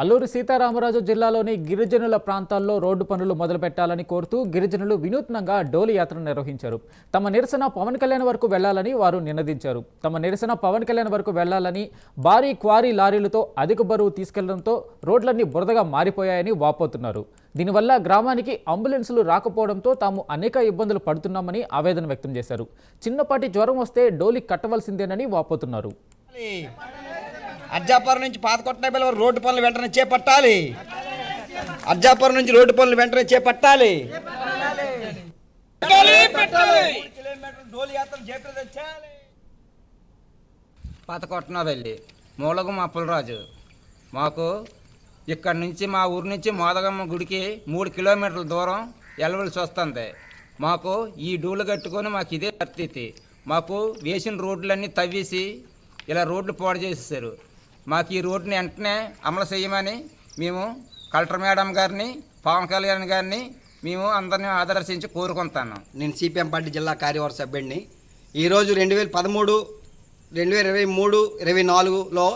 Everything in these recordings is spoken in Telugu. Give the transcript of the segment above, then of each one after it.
అల్లూరి సీతారామరాజు జిల్లాలోని గిరిజనుల ప్రాంతాల్లో రోడ్డు పనులు మొదలుపెట్టాలని కోరుతూ గిరిజనులు వినూత్నంగా డోలి యాత్ర నిర్వహించారు. తమ నిరసన పవన్ కళ్యాణ్ వరకు వెళ్ళాలని వారు నినదించారు. తమ నిరసన పవన్ కళ్యాణ్ వరకు వెళ్ళాలని భారీ క్వారీ లారీలతో అధిక బరువు తీసుకెళ్ళడంతో రోడ్లన్నీ బురదగా మారిపోయాయని వాపోతున్నారు. దీనివల్ల గ్రామానికి అంబులెన్సులు రాకపోవడంతో తాము అనేక ఇబ్బందులు పడుతున్నామని ఆవేదన వ్యక్తం చేశారు. చిన్నపాటి జ్వరం వస్తే డోలి కట్టవలసిందేనని వాపోతున్నారు. అజ్జాపురం నుంచి పాతకొట్టబెల వరకు రోడ్డు పనులు వెంటనే చేపట్టాలి. అజ్జాపురం నుంచి రోడ్డు పనులు వెంటనే చేపట్టాలి. పాతకొట్టనదల్లి మూలగం అప్పులరాజు మాకు ఇక్కడ నుంచి మా ఊరి నుంచి మోదగమ్మ గుడికి మూడు కిలోమీటర్ల దూరం వెళ్ళవలసి వస్తుంది. మాకు ఈ డూలు కట్టుకొని మాకు ఇదే పరిస్థితి. మాకు వేసిన రోడ్లన్నీ తవ్వేసి ఇలా రోడ్లు పాడు చేసేసారు మాకు ఈ రోడ్డుని వెంటనే అమలు చేయమని మేము కలెక్టర్ మేడం గారిని పవన్ కళ్యాణ్ గారిని మేము అందరిని ఆదర్శించి కోరుకుంటాను నేను సిపిఎం పార్టీ జిల్లా కార్యవర్గ సభ్యుడిని. ఈరోజు రెండు వేల పదమూడు రెండు వేల ఇరవై మూడు ఇరవై నాలుగులో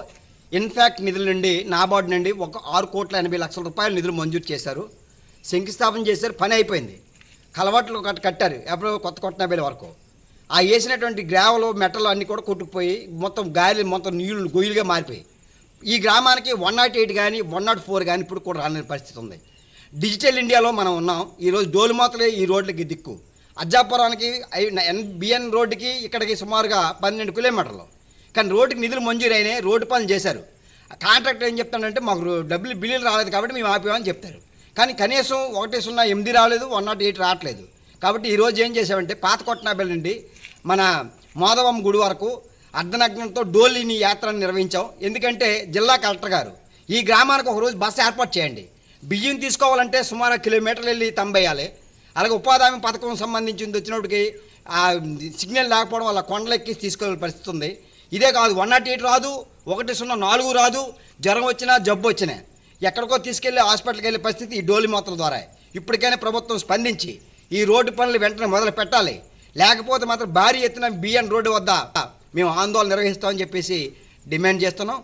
ఇన్ఫాక్ట్ నిధుల నుండి నాబార్డు నుండి ఒక ఆరు కోట్ల ఎనభై లక్షల రూపాయలు నిధులు మంజూరు చేశారు. శంకుస్థాపన చేశారు పని అయిపోయింది. కలవాట్లు కట్టారు ఎప్పుడు కొత్త కొట్టనబేల వరకు. ఆ వేసినటువంటి గ్రావలు మెట్టలు అన్నీ కూడా కొట్టుకుపోయి మొత్తం గాలి మొత్తం నీళ్ళు గొయ్యిలుగా మారిపోయి ఈ గ్రామానికి వన్ నాట్ ఎయిట్ కానీ వన్ నాట్ ఫోర్ కానీ ఇప్పుడు కూడా రాని పరిస్థితి ఉంది. డిజిటల్ ఇండియాలో మనం ఉన్నాం. ఈరోజు డోలుమాతలే ఈ రోడ్లకి దిక్కు. అజ్జాపురానికి ఎన్ బిఎన్ రోడ్డుకి ఇక్కడికి సుమారుగా పన్నెండు కిలోమీటర్లు. కానీ రోడ్డుకి నిధులు మంజూరైనాయి రోడ్డు పనులు చేశారు. కాంట్రాక్టర్ ఏం చెప్తాడంటే మాకు డబ్బులు బిల్లులు రాలేదు కాబట్టి మేము ఆపేమని చెప్తారు. కానీ కనీసం ఒకటి సున్నా ఎనిమిది రాలేదు వన్ నాట్ ఎయిట్ రావట్లేదు. కాబట్టి ఈరోజు ఏం చేసామంటే పాత కొట్టనాబెల్ నుండి మన మాధవం గుడి వరకు అర్ధనగ్నంతో డోలీని యాత్రను నిర్వహించాం ఎందుకంటే జిల్లా కలెక్టర్ గారు ఈ గ్రామానికి ఒకరోజు బస్సు ఏర్పాటు చేయండి. బియ్యం తీసుకోవాలంటే సుమారు కిలోమీటర్లు వెళ్ళి తంబేయాలి. అలాగే ఉపాధి హామీ పథకం సంబంధించింది వచ్చినప్పటికి ఆ సిగ్నల్ లేకపోవడం వల్ల కొండలెక్కి తీసుకోవాల్సిన పరిస్థితి ఉంది. ఇదే కాదు వన్ నాట్ ఎయిట్ రాదు ఒకటి సున్నా నాలుగు రాదు జ్వరం వచ్చినా జబ్బు వచ్చినా. ఎక్కడికో తీసుకెళ్ళి హాస్పిటల్కి వెళ్ళే పరిస్థితి ఈ డోలి మాత్రం ద్వారా. ఇప్పటికైనా ప్రభుత్వం స్పందించి ఈ రోడ్డు పనులు వెంటనే మొదలు పెట్టాలి లేకపోతే మాత్రం భారీ ఎత్తున బిఎన్ రోడ్డు వద్ద మేము ఆందోళన నిర్వహిస్తామని చెప్పేసి డిమాండ్ చేస్తున్నాం.